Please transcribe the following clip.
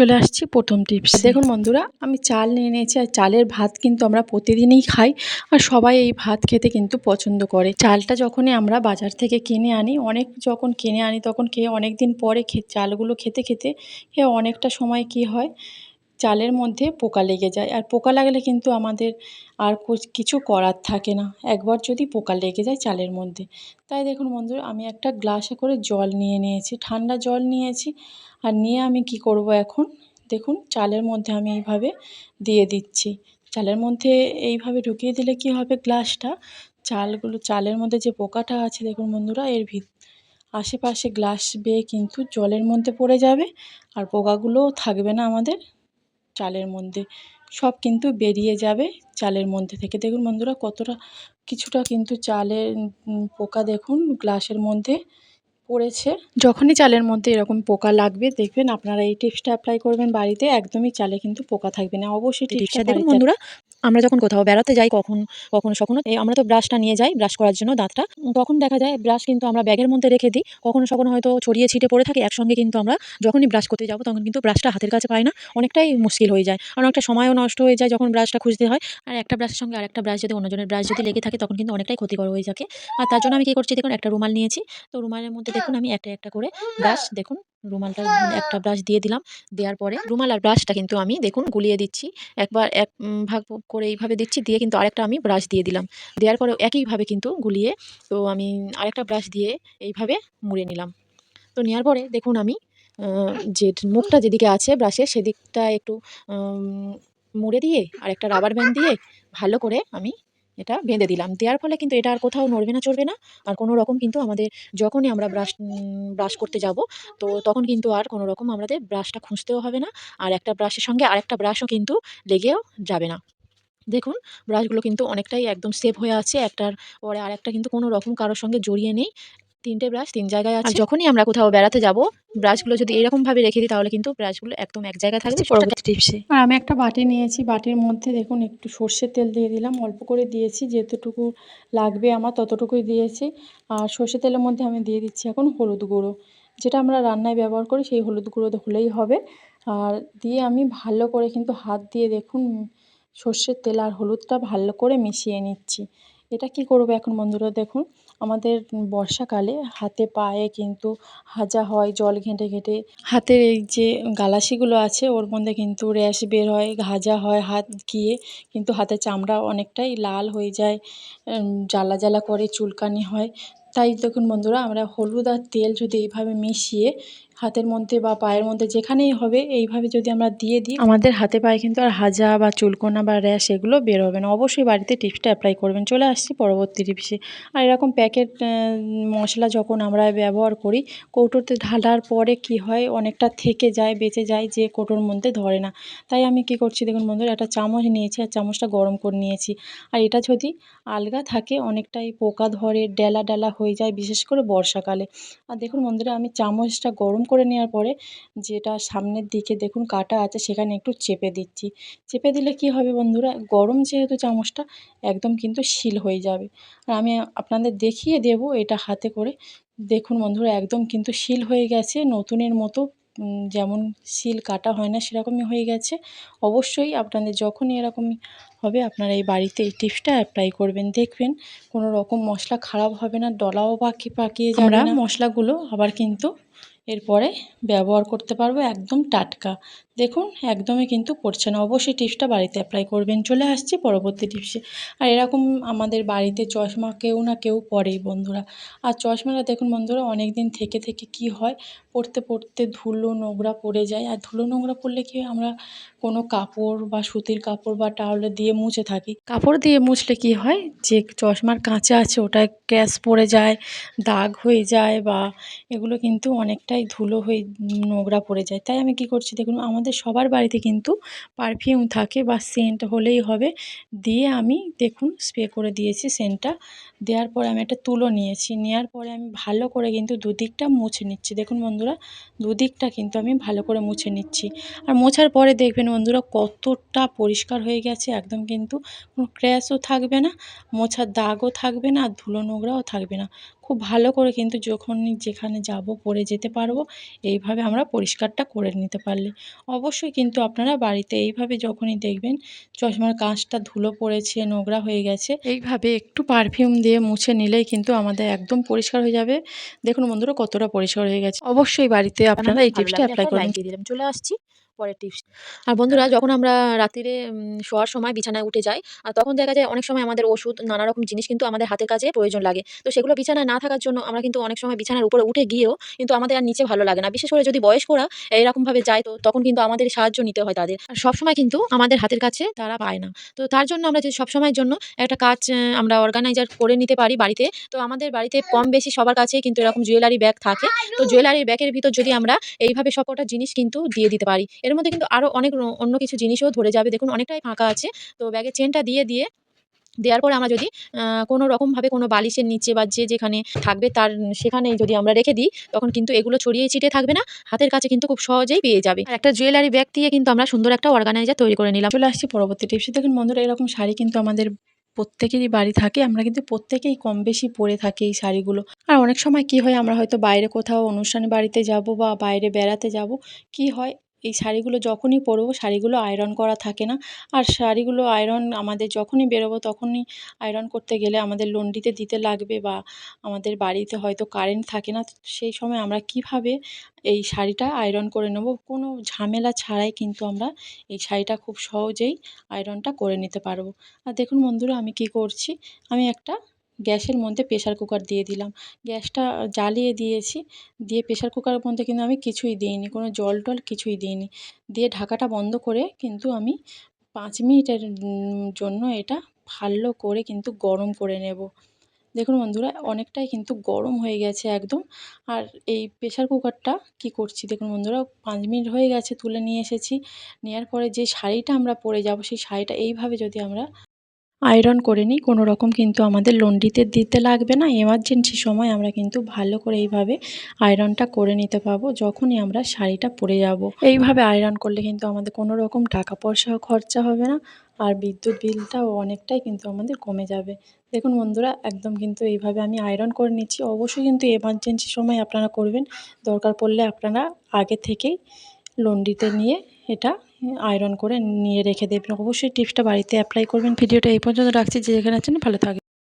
চলে আসছি প্রথম টিপস দেখুন বন্ধুরা আমি চাল নিয়ে নিয়েছি আর চালের ভাত কিন্তু আমরা প্রতিদিনই খাই আর সবাই এই ভাত খেতে কিন্তু পছন্দ করে। চালটা যখনই আমরা বাজার থেকে কিনে আনি অনেক যখন কিনে আনি তখন খেয়ে অনেক দিন পরে খে চালগুলো খেতে খেতে খেয়ে অনেকটা সময় কি হয় চালের মধ্যে পোকা লেগে যায়। আর পোকা লাগলে কিন্তু আমাদের আর কুছ- করার থাকে না। একবার যদি পোকা লেগে যায় চালের মধ্যে। তাই দেখুন বন্ধুরা, আমি একটা গ্লাসে করে জল নিয়ে নিয়েছি, ঠান্ডা জল নিয়েছি। আর নিয়ে আমি কি করব এখন? দেখুন, চালের মধ্যে আমি এইভাবে দিয়ে দিচ্ছি। চালের মধ্যে এইভাবে ঢুকিয়ে দিলে কি হবে গ্লাসটা? চালগুলো, চালের মধ্যে যে পোকাটা আছে, দেখুন বন্ধুরা, এর ভিত, আশেপাশে গ্লাস বেয়ে কিন্তু জলের মধ্যে পড়ে যাবে। আর পোকাগুলোও থাকবে না আমাদের। চালের মধ্যে সব কিন্তু বেরিয়ে যাবে চালের মধ্যে থেকে। দেখুন বন্ধুরা কতটা কিছুটা কিন্তু চালের পোকা দেখুন গ্লাসের মধ্যে পড়েছে। যখনই চালের মধ্যে এরকম পোকা লাগবে দেখবেন আপনারা এই টিপসটা অ্যাপ্লাই করবেন বাড়িতে একদমই চালে কিন্তু পোকা থাকবে না। অবশ্যই টিপসটা দেখুন বন্ধুরা আমরা যখন কোথাও বেড়াতে যাই কখন কখনো সখনো এই আমরা তো ব্রাশটা নিয়ে যাই ব্রাশ করার জন্য দাঁতটা। তখন দেখা যায় ব্রাশ কিন্তু আমরা ব্যাগের মধ্যে রেখে দিই। কখনো সখনো হয়তো ছড়িয়ে ছিটে পড়ে থাকে একসঙ্গে কিন্তু আমরা যখনই ব্রাশ করতে যাব তখন কিন্তু ব্রাশটা হাতের কাছে পাই না অনেকটাই মুশকিল হয়ে যায়। আর অনেকটা সময়ও নষ্ট হয়ে যায় যখন ব্রাশটা খুঁজতে হয়। আর একটা ব্রাশের সঙ্গে আর একটা ব্রাশ যদি অন্যজনের ব্রাশ যদি লেগে থাকে তখন কিন্তু অনেকটাই ক্ষতিকর হয়ে থাকে আর তার জন্য আমি কী করছি দেখুন একটা রুমাল নিয়েছি। তো রুমালের মধ্যে দেখুন আমি একটা একটা করে ব্রাশ দেখুন। রুমালটা একটা ব্রাশ দিয়ে দিলাম। দেওয়ার পরে রুমাল আর ব্রাশটা কিন্তু আমি দেখুন গুলিয়ে দিচ্ছি। একবার এক ভাগ করে এইভাবে দিচ্ছি, দিয়ে কিন্তু আরেকটা আমি ব্রাশ দিয়ে দিলাম। দেওয়ার পরে একইভাবে কিন্তু গুলিয়ে তো আমি আরেকটা ব্রাশ দিয়ে এইভাবে মুড়ে নিলাম। তো নেওয়ার পরে দেখুন আমি যে মুখটা যেদিকে আছে ব্রাশের সেদিকটা একটু মুড়ে দিয়ে আর একটা রাবার ব্যান্ড দিয়ে ভালো করে আমি এটা বেঁধে দিলাম। দেওয়ার ফলে কিন্তু এটা আর কোথাও নড়বে না, চড়বে না। আর কোনো রকম কিন্তু আমাদের যখনই আমরা ব্রাশ ব্রাশ করতে যাব, তো তখন কিন্তু আর কোনো রকম আমাদের ব্রাশটা খুঁজতেও হবে না। আর একটা ব্রাশের সঙ্গে আরেকটা ব্রাশও কিন্তু লেগেও যাবে না। দেখুন, ব্রাশগুলো কিন্তু অনেকটাই একদম সেভ হয়ে আছে। একটার পরে আর একটা কিন্তু কোনো রকম কারোর সঙ্গে জড়িয়ে নেই। তিনটে ব্রাশ তিন জায়গায় আছে। যখনই আমরা কোথাও বেড়াতে যাব ব্রাশগুলো যদি এরকমভাবে রেখে দিই তাহলে কিন্তু ব্রাশগুলো একদম এক জায়গায় থাকবে। পরবর্তী টিপসে। আর আমি একটা বাটি নিয়েছি বাটির মধ্যে দেখুন একটু সর্ষের তেল দিয়ে দিলাম অল্প করে দিয়েছি যেতটুকু লাগবে আমার ততটুকুই দিয়েছি। আর সর্ষের তেলের মধ্যে আমি দিয়ে দিচ্ছি এখন হলুদ গুঁড়ো। যেটা আমরা রান্নায় ব্যবহার করি সেই হলুদ গুঁড়ো হলেই হবে। আর দিয়ে আমি ভালো করে কিন্তু হাত দিয়ে দেখুন সর্ষের তেল আর হলুদটা ভালো করে মিশিয়ে নিচ্ছি। এটা কি করব এখন বন্ধুরা? দেখুন, আমাদের বর্ষাকালে হাতে পায়ে কিন্তু হাজা হয়, জল ঘেঁটে ঘেঁটে। হাতের এই যে গালাসিগুলো আছে, ওর মধ্যে কিন্তু র্যাশ বের হয় হাজা হয় হাত গিয়ে। কিন্তু হাতের চামড়া অনেকটাই লাল হয়ে যায় জ্বালা জ্বালা করে, চুলকানি হয়। তাই দেখুন বন্ধুরা, আমরা হলুদ আর তেল যদি এইভাবে মিশিয়ে হাতের মধ্যে বা পায়ের মধ্যে যেখানেই হবে, এইভাবে যদি আমরা দিয়ে দিই, আমাদের হাতে পায়ে কিন্তু আর হাজা বা চুলকোনা বা র্যাশ এগুলো বের হবে না। অবশ্যই বাড়িতে টিপসটা অ্যাপ্লাই করবেন। চলে আসছি পরবর্তী টিপসে। আর এরকম প্যাকেট মশলা যখন আমরা ব্যবহার করি, কৌটোতে ঢালার পরে কি হয়, অনেকটা থেকে যায়, বেঁচে যায়, যে কৌটোর মধ্যে ধরে না। তাই আমি কি করছি দেখুন বন্ধুরা, একটা চামচ নিয়েছি আর চামচটা গরম করে নিয়েছি। আর এটা যদি আলগা থাকে, অনেকটাই পোকা ধরে ডেলা ডেলা হয়ে যায়, বিশেষ করে বর্ষাকালে। আর দেখুন বন্ধুরা, আমি চামচটা গরম করে নেওয়ার পরে যেটা সামনের দিকে দেখুন কাটা আছে সেখানে একটু চেপে দিচ্ছি। চেপে দিলে কি হবে বন্ধুরা? গরম যেহেতু চামচটা একদম কিন্তু শিল হয়ে যাবে। আর আমি আপনাদের দেখিয়ে দেব এটা হাতে করে। দেখুন বন্ধুরা একদম কিন্তু শিল হয়ে গেছে। নতুনের মতো যেমন শিল কাটা হয় না সেরকমই হয়ে গেছে। অবশ্যই আপনাদের যখনই এরকমই হবে আপনারা এই বাড়িতে এই টিপসটা অ্যাপ্লাই করবেন। দেখবেন কোনো রকম মশলা খারাপ হবে না ডলাও পাকি পাকিয়ে যাবে না। মশলাগুলো আবার কিন্তু এরপরে ব্যবহার করতে পারব একদম টাটকা। দেখুন, একদমই কিন্তু পড়ছে না। অবশ্যই টিপসটা বাড়িতে অ্যাপ্লাই করবেন, চলে আসছি পরবর্তী টিপসে। আর এরকম আমাদের বাড়িতে চশমা কেউ না কেউ পরেই বন্ধুরা। আর চশমাটা দেখুন বন্ধুরা অনেক দিন থেকে থেকে কি হয়, পড়তে পড়তে ধুলো নোংরা পড়ে যায়। আর ধুলো নোংরা পড়লে কি আমরা কোনো কাপড় বা সুতির কাপড় বা টাওয়ালে দিয়ে মুছে থাকি। কাপড় দিয়ে মুছলে কি হয়, যে চশমার কাঁচা আছে, ওটা ক্র্যাশ পড়ে যায়, দাগ হয়ে যায় বা এগুলো কিন্তু অনেকটাই ধুলো হয়ে নোংরা পড়ে যায়। তাই আমি কি করছি, দেখুন, আমাদের সবার বাড়িতে কিন্তু পারফিউম থাকে বা সেন্ট হলেই হবে। দিয়ে আমি দেখুন স্প্রে করে দিয়েছি সেন্টটা দেওয়ার পরে আমি একটা তুলো নিয়েছি। নেওয়ার পরে আমি ভালো করে কিন্তু দুদিকটা মুছে নিচ্ছি। দেখুন বন্ধুরা, দুদিকটা কিন্তু আমি ভালো করে মুছে নিচ্ছি। আর মোছার পরে দেখবেন বন্ধুরা, কতটা পরিষ্কার হয়ে গেছে। একদম কিন্তু কোনো ক্র্যাশও থাকবে না, মোছার দাগও থাকবে না, আর ধুলো নোংরাও থাকবে না। খুব ভালো করে কিন্তু যখনই যেখানে যাব পরে যেতে পারব এইভাবে আমরা পরিষ্কারটা করে নিতে পারলে। অবশ্যই কিন্তু আপনারা বাড়িতে এইভাবে যখনই দেখবেন চশমার কাঁচটা ধুলো পড়েছে নোংরা হয়ে গেছে এইভাবে একটু পারফিউম দিয়ে মুছে নিলেই কিন্তু আমাদের একদম পরিষ্কার হয়ে যাবে। দেখুন বন্ধুরা কতটা পরিষ্কার হয়ে গেছে। অবশ্যই বাড়িতে আপনারা এই টিপসটা অ্যাপ্লাই দিয়ে দিলাম। চলে আসছি। পরের টিপস। আর বন্ধুরা যখন আমরা রাত্রিরে শোয়ার সময় বিছানায় উঠে যাই আর তখন দেখা যায় অনেক সময় আমাদের ওষুধ নানা রকম জিনিস কিন্তু আমাদের হাতের কাছে প্রয়োজন লাগে। তো সেগুলো বিছানায় না থাকার জন্য আমরা কিন্তু অনেক সময় বিছানার উপরে উঠে গিয়েও কিন্তু আমাদের আর নিচে ভালো লাগে না। বিশেষ করে যদি বয়স্করা এইরকমভাবে যায় তো তখন কিন্তু আমাদের সাহায্য নিতে হয় তাদের। আর সবসময় কিন্তু আমাদের হাতের কাছে তারা পায় না। তো তার জন্য আমরা যদি সবসময়ের জন্য একটা কাজ আমরা অর্গানাইজার করে নিতে পারি বাড়িতে তো আমাদের বাড়িতে কম বেশি সবার কাছে কিন্তু এরকম জুয়েলারি ব্যাগ থাকে। তো জুয়েলারি ব্যাগের ভিতর যদি আমরা এইভাবে সবকটা জিনিস কিন্তু দিয়ে দিতে পারি। এর মধ্যে কিন্তু আরও অনেক অন্য কিছু জিনিসও ধরে যাবে। দেখুন, অনেকটাই ফাঁকা আছে। তো ব্যাগের চেনটা দিয়ে দিয়ে, দেওয়ার পরে আমরা যদি কোনো রকমভাবে কোনো বালিশের নিচে বা যে যেখানে থাকবে তার সেখানেই যদি আমরা রেখে দিই, তখন কিন্তু এগুলো ছড়িয়ে ছিটিয়ে থাকবে না। হাতের কাছে কিন্তু খুব সহজেই পেয়ে যাবে। একটা জুয়েলারি ব্যাগ দিয়ে কিন্তু আমরা সুন্দর একটা অর্গানাইজার তৈরি করে নিলাম। চলে আসছি পরবর্তী টিপসে দেখুন বন্ধুরা, এরকম শাড়ি কিন্তু আমাদের প্রত্যেকেরই বাড়ি থাকে। আমরা কিন্তু প্রত্যেকেই কম বেশি পরে থাকি এই শাড়িগুলো। আর অনেক সময় কি হয়, আমরা হয়তো বাইরে কোথাও অনুষ্ঠানে বাড়িতে যাব বা বাইরে বেড়াতে যাব, কি হয় এই শাড়িগুলো যখনই পরবো শাড়িগুলো আয়রন করা থাকে না। আর শাড়িগুলো আয়রন আমাদের যখনই বেরোবো তখনই আয়রন করতে গেলে আমাদের লন্ড্রিতে দিতে লাগবে বা আমাদের বাড়িতে হয়তো কারেন্ট থাকে না, সেই সময় আমরা কীভাবে এই শাড়িটা আয়রন করে নেব? কোনো ঝামেলা ছাড়াই কিন্তু আমরা এই শাড়িটা খুব সহজেই আয়রনটা করে নিতে পারব। আর দেখুন বন্ধুরা আমি কি করছি? আমি একটা গ্যাসের মধ্যে প্রেশার কুকার দিয়ে দিলাম। গ্যাসটা জ্বালিয়ে দিয়েছি। দিয়ে প্রেশার কুকারের মধ্যে কিন্তু আমি কিছুই দিইনি, কোনো জল টল কিছুই দিইনি। দিয়ে ঢাকাটা বন্ধ করে কিন্তু আমি পাঁচ মিনিটের জন্য এটা ভালো করে কিন্তু গরম করে নেব। দেখুন বন্ধুরা, অনেকটাই কিন্তু গরম হয়ে গেছে একদম। আর এই প্রেশার কুকারটা কি করছি? দেখুন বন্ধুরা, পাঁচ মিনিট হয়ে গেছে তুলে নিয়ে এসেছি। নেওয়ার পরে যে শাড়িটা আমরা পরে যাব, সেই শাড়িটা এইভাবে যদি আমরা আয়রন করে নিই, কোনো রকম কিন্তু আমাদের লন্ড্রিতে দিতে লাগবে না। এমার্জেন্সি সময় আমরা কিন্তু ভালো করে এইভাবে আয়রনটা করে নিতে পারব যখনই আমরা শাড়িটা পরে যাব। এইভাবে আয়রন করলে কিন্তু আমাদের কোনো রকম টাকা পয়সাও খরচা হবে না, আর বিদ্যুৎ বিলটাও অনেকটাই কিন্তু আমাদের কমে যাবে। দেখুন বন্ধুরা, একদম কিন্তু এইভাবে আমি আয়রন করে নিচ্ছি। অবশ্যই কিন্তু এমার্জেন্সি সময় আপনারা করবেন, দরকার পড়লে আপনারা আগে থেকেই লন্ড্রিতে নিয়ে এটা আয়রন করে নিয়ে রেখে দেবেন। অবশ্যই টিপসটা বাড়িতে অ্যাপ্লাই করবেন। ভিডিওটা এই পর্যন্ত রাখছি। যে যেখানে আছেন ভালো থাকবেন।